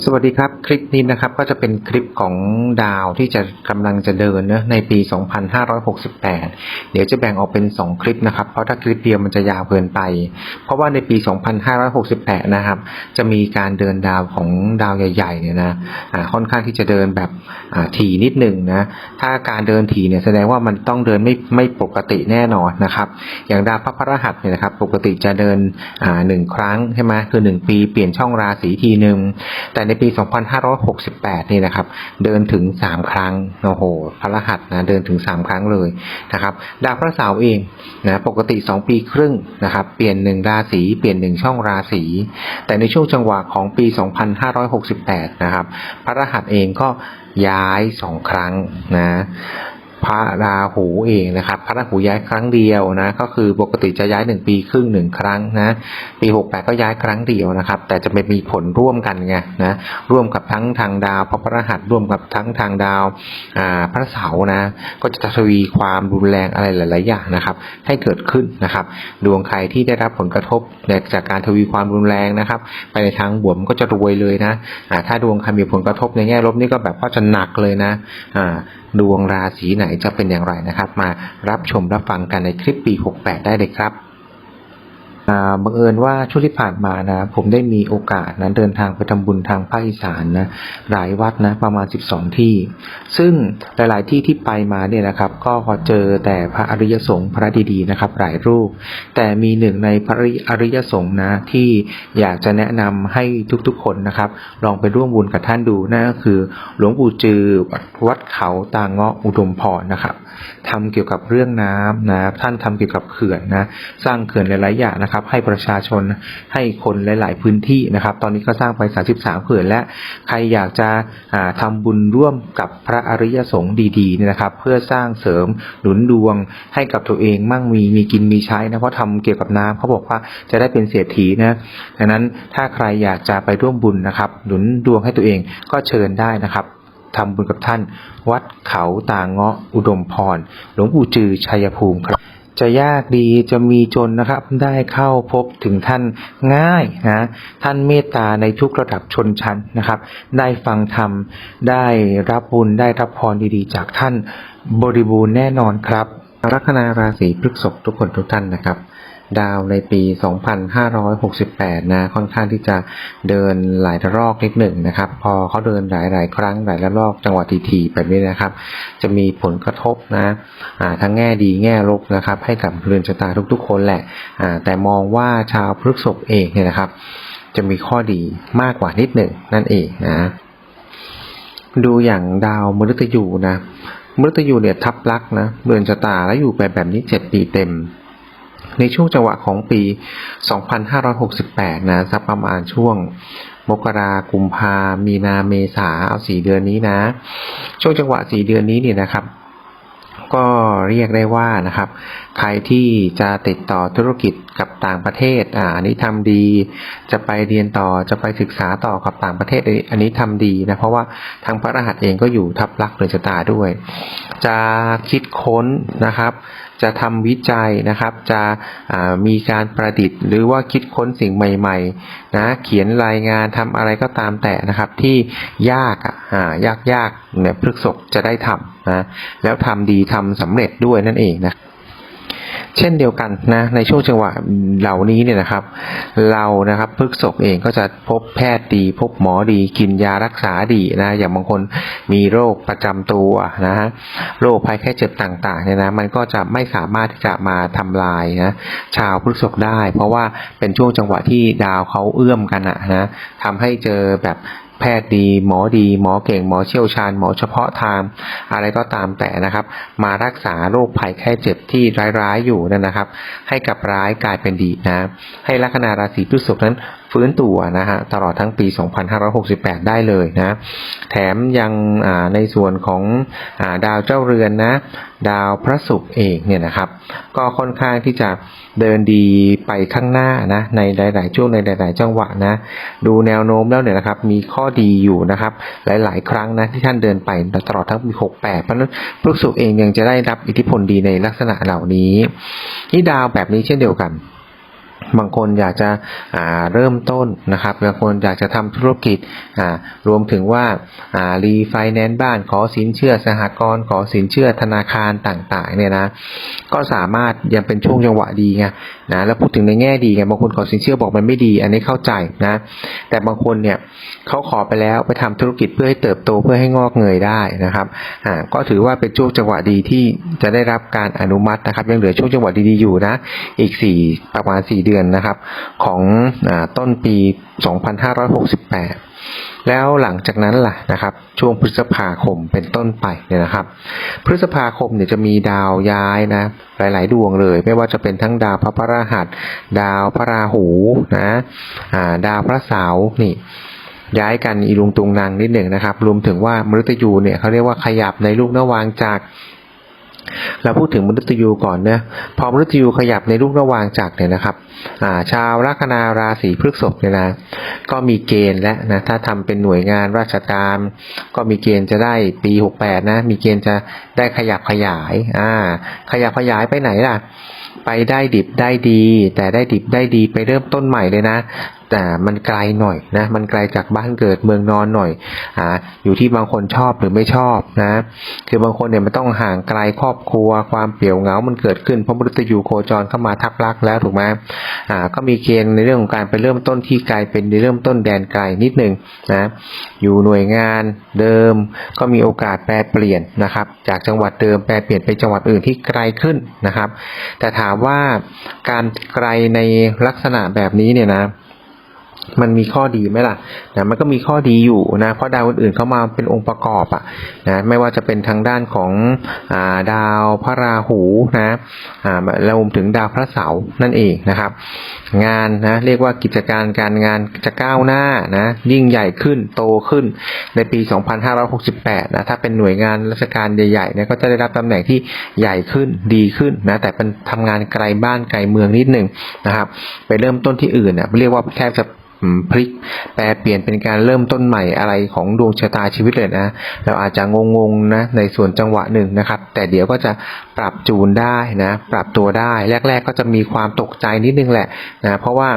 สวัสดีครับ คลิปนี้นะครับก็จะเป็นคลิปของดาวที่จะกำลังจะเดินเนะในปี 2568 เดี๋ยวจะแบ่งออกเป็น 2 คลิปนะครับ เพราะถ้าคลิปเดียวมันจะยาวเกินไป เพราะว่าในปี 2568 นะครับ จะมีการเดินดาวของดาวใหญ่ๆเนี่ยนะอ่าค่อนข้างที่จะเดินแบบอ่าถี่นิดหนึ่งนะถ้าการเดินถี่เนี่ยแสดงว่ามันต้องเดินไม่ไม่ปกติแน่นอนนะครับ อย่างดาวพระพฤหัสเนี่ยนะครับปกติจะเดินอ่าหนึ่งครั้งใช่ไหมคือ 1 ปีเปลี่ยนช่องราศีทีหนึ่งแต่ในในปี 2568 นี่นะครับ เดินถึง 3 ครั้งโอ้โหพระรหัสนะเดินถึง 3 ครั้งเลยนะครับดาวพระเสาร์เองนะปกติ 2 ปีครึ่งนะครับ เปลี่ยน 1 ราศีเปลี่ยน 1 ช่องราศีแต่ในช่วงจังหวะของปี 2568 นะครับ พระรหัสเองก็ย้าย 2 ครั้งนะ พระราหูเองนะครับ พระราหูย้ายครั้งเดียวนะ ก็คือปกติจะย้ายหนึ่งปีครึ่งหนึ่งครั้งนะ ปี68ก็ย้ายครั้งเดียวนะครับ แต่จะไม่มีผลร่วมกันไงนะ ร่วมกับทั้งทางดาวพระพฤหัสร่วมกับทั้งทางดาวพระเสาร์นะ ก็จะทวีความรุนแรงอะไรหลาย ๆ อย่างนะครับ ให้เกิดขึ้นนะครับ ดวงใครที่ได้รับผลกระทบจากการทวีความรุนแรงนะครับ ไปในทางบวมก็จะรวยเลยนะถ้าดวงใครมีผลกระทบในแง่ลบนี่ก็แบบว่าจะหนักเลยนะดวงราศีไหนจะเป็นอย่างไรนะครับ มารับชมรับฟังกันในคลิปปี 68 ได้เลยครับ บังเอิญว่าช่วงที่ผ่านมานะ ผมได้มีโอกาสนะเดินทางไปทำบุญทางภาคอีสานนะหลายวัดนะประมาณ 12 ที่ ซึ่งหลาย ๆ ที่ที่ไปมาเนี่ยนะครับ ก็พอเจอแต่พระอริยสงฆ์พระดี ๆ นะครับ หลายรูป แต่มีหนึ่งในพระอริยสงฆ์นะที่อยากจะแนะนำให้ทุก ๆ คนนะครับ ลองไปร่วมบุญกับท่านดูนั่นก็คือ หลวงปู่จือวัดเขาตางเงาะอุดมพรนะครับ ทำเกี่ยวกับเรื่องน้ำนะท่านทำเกี่ยวกับเขื่อนนะสร้างเขื่อนหลายๆอย่างนะครับ ให้ประชาชนให้คนหลาย ๆ พื้นที่นะครับ ตอนนี้ก็สร้างไป 33 เขื่อนและใครอยากจะอ่าทำบุญร่วมกับพระอริยสงฆ์ดีๆเนี่ยนะครับ เพื่อสร้างเสริมหนุนดวงให้กับตัวเองมั่งมีมีกินมีใช้นะเพราะทำเกี่ยวกับน้ำเขาบอกว่าจะได้เป็นเศรษฐีนะดังนั้นถ้าใครอยากจะไปร่วมบุญนะครับ หนุนดวงให้ตัวเองก็เชิญได้นะครับ ทำบุญกับท่าน วัดเขาตางเงาะอุดมพร หลวงปู่จือชัยภูมิครับ จะยากดีจะมีจนนะครับ ได้เข้าพบถึงท่านง่ายนะท่านเมตตาในทุกระดับชนชั้นนะครับ ได้ฟังธรรมได้รับบุญได้รับพรดีๆ จากท่านบริบูรณ์แน่นอนครับลัคนาราศีพฤษภทุกคนทุกท่านนะครับ ดาวในปี 2568 นะ ค่อนข้างที่จะเดินหลายรอกนิดหนึ่งนะครับ พอเขาเดินหลายๆครั้งหลายระลอกจังหวะทีๆแบบนี้นะครับ จะมีผลกระทบนะทั้งแง่ดีแง่ลบนะครับ ให้กับเรือนชะตาทุกๆ คนแหละแต่มองว่าชาวพฤษภเองเนี่ยนะครับ จะมีข้อดีมากกว่านิดหนึ่งนั่นเองนะดูอย่างดาวมฤตยูนะมฤตยูเนี่ยทับลักนะเรือนชะตาแล้วอยู่ไปแบบนี้7ปีเต็ม ในช่วงจังหวะของปี 2568 นะสักประมาณช่วงมกรากุมภามีนาเมษาเอาสี่เดือนนี้นะ ช่วงจังหวะสี่เดือนนี้เนี่ยนะครับ ก็เรียกได้ว่านะครับ ใครที่จะติดต่อธุรกิจกับต่างประเทศอ่าอันนี้ทำดี จะไปเรียนต่อจะไปศึกษาต่อกับต่างประเทศ อันนี้อันนี้ทำดีนะเพราะว่าทางพระรหัสเองก็อยู่ทับลักษณ์เรือนชะตาด้วย จะคิดค้นนะครับ จะทำวิจัยนะครับ จะมีการประดิษฐ์ หรือว่าคิดค้นสิ่งใหม่ๆนะเขียนรายงานทำอะไรก็ตามแต่นะครับที่ยากอะอ่ายากยากๆเนี่ยพฤกษกจะได้ทำ นะแล้วทำดีทำสำเร็จด้วยนั่นเองนะเช่นเดียวกันนะในช่วงจังหวะเหล่านี้เนี่ยนะครับ เรานะครับพฤกษกเองก็จะพบแพทย์ดี พบหมอดี กินยารักษาดีนะอย่างบางคนมีโรคประจำตัวนะฮะโรคภัยแค่เจ็บต่างๆเนี่ยนะมันก็จะไม่สามารถที่จะมาทำลายนะชาวพฤกษกได้ เพราะว่าเป็นช่วงจังหวะที่ดาวเขาเอื้อมกันอะนะทำให้เจอแบบ แพทย์ดี หมอดี หมอเก่ง หมอเชี่ยวชาญ หมอเฉพาะทาง อะไรก็ตามแต่นะครับ มารักษาโรคภัยแค่เจ็บที่ร้ายๆอยู่นั่นนะครับ ให้กับร้ายกลายเป็นดีนะ ให้ลัคนาราศีพฤษภนั้น ฟื้นตัวนะฮะตลอดทั้งปี 2568 ได้เลยนะ แถมยังในส่วนของอดาวเจ้าเรือนนะดาวพระศุกร์เองเนี่ยนะครับ ก็ค่อนข้างที่จะเดินดีไปข้างหน้านะในหลาย ๆ ช่วงในหลาย ๆ จังหวะนะ ดูแนวโน้มแล้วเนี่ยนะครับ มีข้อดีอยู่นะครับ หลาย ๆ ครั้งนะที่ท่านเดินไปตลอดทั้งปี 68 เพราะฉะนั้นพฤกษุเองยังจะได้รับอิทธิพลดีในลักษณะเหล่านี้ ที่ดาวแบบนี้เช่นเดียวกัน บางคนอยากจะเริ่มต้นนะครับบางคนอยากจะทำธุรกิจรวมถึงว่ารีไฟแนนซ์บ้านขอสินเชื่อสหกรณ์ขอสินเชื่อธนาคารต่างๆเนี่ยนะก็สามารถยังเป็นช่วงจังหวะดีไงนะแล้วพูดถึงในแง่ดีไงบางคนขอสินเชื่อบอกมันไม่ดี อันนี้เข้าใจนะแต่บางคนเนี่ยเขาขอไปแล้วไปทำธุรกิจเพื่อให้เติบโตเพื่อให้งอกเงยได้นะครับก็ถือว่าเป็นช่วงจังหวะดีที่จะได้รับการอนุมัตินะครับ ยังเหลือช่วงจังหวะดีๆอยู่นะอีก4ประมาณ4เดือนนะครับของอต้นปี 2568 แล้วหลังจากนั้นล่ะนะครับช่วงพฤษภาคมเป็นต้นไปเนี่ยนะครับ พฤษภาคมเนี่ยจะมีดาวย้ายนะหลาย ๆ ดวงเลย ไม่ว่าจะเป็นทั้งดาวพระพฤหัส ดาวพระราหูนะดาวพระเสาร์นี่ย้ายกันอีลุงตุงนางนิดหนึ่งนะครับ รวมถึงว่ามฤตยูเนี่ยเขาเรียกว่าขยับในลูกนวางจาก เราพูดถึงมฤตยูก่อนนะพอมฤตยูขยับในลูกระวางจากเนี่ยนะครับาชาวลัคนาราศีพฤษภเนี่ยนะก็มีเกณฑ์และนะถ้าทำเป็นหน่วยงานราชการ ก็มีเกณฑ์จะได้ปี68นะมีเกณฑ์จะได้ขยับขยายอ่าขยับขยายไปไหนล่ะ ไปได้ดิบได้ดี แต่ได้ดิบได้ดีไปเริ่มต้นใหม่เลยนะ แต่มันไกลหน่อยนะมันไกลจากบ้านเกิดเมืองนอนหน่อยอ่าอยู่ที่บางคนชอบหรือไม่ชอบนะ คือบางคนเนี่ยมันต้องห่างไกลครอบครัว ความเปลี่ยวเหงา มันเกิดขึ้นเพราะมฤตยูโคจรเข้ามาทับลักแล้วถูกไหมอ่าก็มีเกณฑ์ในเรื่องของการไปเริ่มต้นที่ไกลเป็นในเริ่มต้นแดนไกลนิดหนึ่งนะอยู่หน่วยงานเดิมก็มีโอกาสแปลเปลี่ยนนะครับ จากจังหวัดเดิมแปลเปลี่ยนไปจังหวัดอื่นที่ไกลขึ้นนะครับ แต่ถามว่าการไกลในลักษณะแบบนี้เนี่ยนะ มันมีข้อดีไหมล่ะนะมันก็มีข้อดีอยู่นะเพราะดาวอื่นๆเข้ามาเป็นองค์ประกอบอะนะไม่ว่าจะเป็นทางด้านของอาดาวพระราหูนะอ่ารวมถึงดาวพระเสาร์นั่นเองนะครับ งานนะเรียกว่ากิจการการงานจะก้าวหน้านะยิ่งใหญ่ขึ้นโตขึ้นในปี 2568นะถ้าเป็นหน่วยงานราชการใหญ่ๆเนี่ยก็จะได้รับตำแหน่งที่ใหญ่ขึ้นดีขึ้นนะแต่เป็นทำงานไกลบ้านไกลเมืองนิดหนึ่งนะครับ ไปเริ่มต้นที่อื่นเนี่ยเรียกว่าแทบจะ พลิก แปลเปลี่ยนเป็นการเริ่มต้นใหม่อะไรของดวงชะตาชีวิตเลยนะ เราอาจจะงงๆนะในส่วนจังหวะหนึ่งนะครับ แต่เดี๋ยวก็จะปรับจูนได้นะ ปรับตัวได้แรก ๆ ก็จะมีความตกใจนิดนึงแหละนะเพราะว่า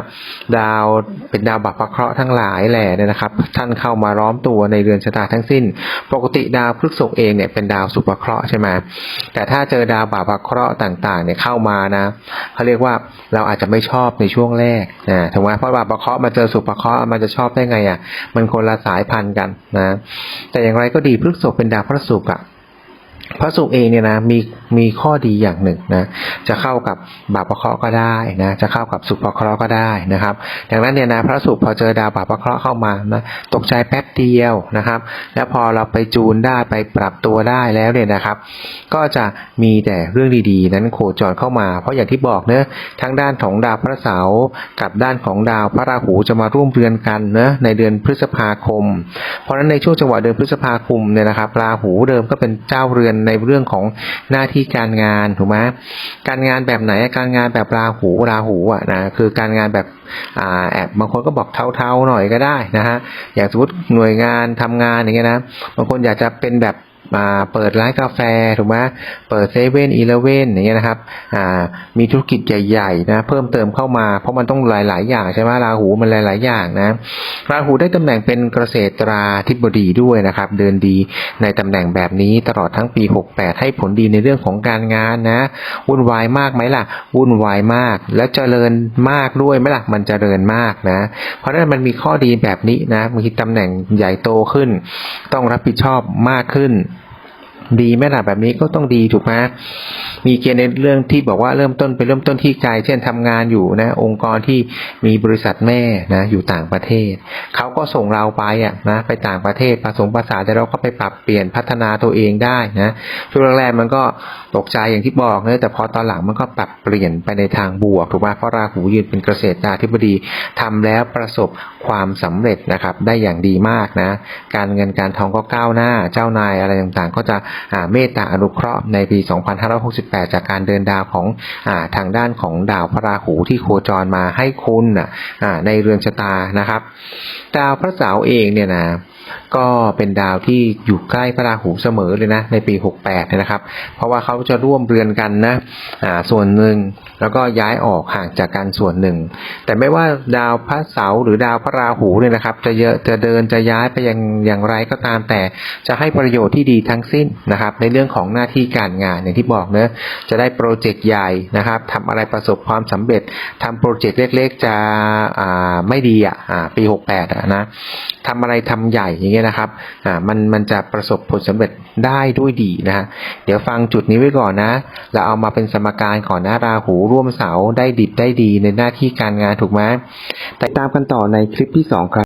ดาวเป็นดาวบัพพเคราะห์ทั้งหลายแหละนะครับ ท่านเข้ามาล้อมตัวในเรือนชะตาทั้งสิ้น ปกติดาวพฤกษภเองเนี่ยเป็นดาวสุภเคราะห์ใช่ไหมแต่ถ้าเจอดาวบัพเคราะห์ต่างๆเนี่ยเข้ามานะเขาเรียกว่าเราอาจจะไม่ชอบในช่วงแรกนะถูกไหมเพราะบัพเคราะห์มาเจอสุภเคราะห์มันจะชอบได้ไงอะ มันคนละสายพันธุ์กันนะ แต่อย่างไรก็ดีพฤษภเป็นดาวพระศุกร์อะ พระศุกเองเนี่ยนะมีมีข้อดีอย่างหนึ่งนะจะเข้ากับบาปพระเคราะห์ก็ได้นะจะเข้ากับสุภเคราะห์ก็ได้นะครับดังนั้นเนี่ยนะพระศุกพอเจอดาวบาปพระเคราะห์เข้ามานะตกใจแป๊บเดียวนะครับ แล้วพอเราไปจูนได้ไปปรับตัวได้แล้วเนี่ยนะครับ ก็จะมีแต่เรื่องดีๆ นั้นโคจรเข้ามา เพราะอย่างที่บอกเนอะทั้งด้านของดาวพระเสาร์กับด้านของดาวพระราหูจะมาร่วมเรือนกันเนอะในเดือนพฤษภาคม เพราะฉะนั้นในช่วงจังหวะเดือนพฤษภาคมเนี่ยนะครับราหูเดิมก็เป็นเจ้าเรือนในเรื่องของหน้าที่การงานถูกไหมการงานแบบไหนการงานแบบราหูราหูอะนะคือการงานแบบอ่าแอบบางคนก็บอกเทาๆหน่อยก็ได้นะฮะอย่างสมมติหน่วยงานทำงานอย่างเงี้ยนะบางคนอยากจะเป็นแบบ มาเปิดร้านกาแฟถูกไหมเปิดเซเว่นอีเลเว่นอย่างเงี้ยนะครับอ่ามีธุรกิจใหญ่ๆนะเพิ่มเติมเข้ามา เพราะมันต้องหลายๆ อย่างใช่ไหมราหูมันหลายๆ อย่างนะราหูได้ตำแหน่งเป็นเกษตราธิบดีด้วยนะครับ เดินดีในตำแหน่งแบบนี้ตลอดทั้งปี 68 ให้ผลดีในเรื่องของการงานนะ วุ่นวายมากไหมล่ะ วุ่นวายมาก แล้วเจริญมากด้วยไหมล่ะมันเจริญมากนะ เพราะนั้นมันมีข้อดีแบบนี้นะมีตำแหน่งใหญ่โตขึ้น ต้องรับผิดชอบมากขึ้น ดีไหมล่ะแบบนี้ก็ต้องดีถูกไหมมีเกณฑ์ในเรื่องที่บอกว่าเริ่มต้นไปเริ่มต้นที่ไกลเช่นทำงานอยู่นะ องค์กรที่มีบริษัทแม่นะ อยู่ต่างประเทศเขาก็ส่งเราไปอะนะไปต่างประเทศผสมภาษาแต่เราก็ไปปรับเปลี่ยนพัฒนาตัวเองได้นะช่วงแรกๆมันก็ตกใจอย่างที่บอกนะแต่พอตอนหลังมันก็ปรับเปลี่ยนไปในทางบวกถูกไหมเพราะราหูยืนเป็นเกษตราธิบดีทำแล้วประสบความสำเร็จนะครับ ได้อย่างดีมากนะ การเงินการทองก็ก้าวหน้า เจ้านายอะไรต่างๆ ก็จะเมตตาอนุเคราะห์ในปี 2568 จากการเดินดาวของอทางด้านของดาวพระราหูที่โคจรมาให้คุณในเรือนชะตานะครับ ดาวพระเสาร์เองเนี่ยนะ ก็เป็นดาวที่อยู่ใกล้พระราหูเสมอเลยนะในปี 68นะครับ เพราะว่าเขาจะร่วมเรือนกันนะอ่าส่วนหนึ่งแล้วก็ย้ายออกห่างจากกันส่วนหนึ่ง แต่ไม่ว่าดาวพระเสาร์หรือดาวพระราหูเนี่ยนะครับ จะเยอะจะเดินจะย้ายไปอย่างอย่างไรก็ตามแต่จะให้ประโยชน์ที่ดีทั้งสิ้นนะครับ ในเรื่องของหน้าที่การงานอย่างที่บอกเนอะจะได้โปรเจกต์ใหญ่นะครับทำอะไรประสบความสำเร็จทำโปรเจกต์เล็ก ๆ จะอ่าไม่ดีอะอ่าปี 68อะนะทำอะไรทำใหญ่อย่างเงี้ยนะครับอ่ามันมันจะประสบผลสำเร็จได้ด้วยดีนะฮะเดี๋ยวฟังจุดนี้ไว้ก่อนนะ เราเอามาเป็นสมการก่อนนะราหูร่วมเสาได้ดิบได้ดีในหน้าที่การงานถูกไหมแต่ตามกันต่อในคลิปที่สองครับ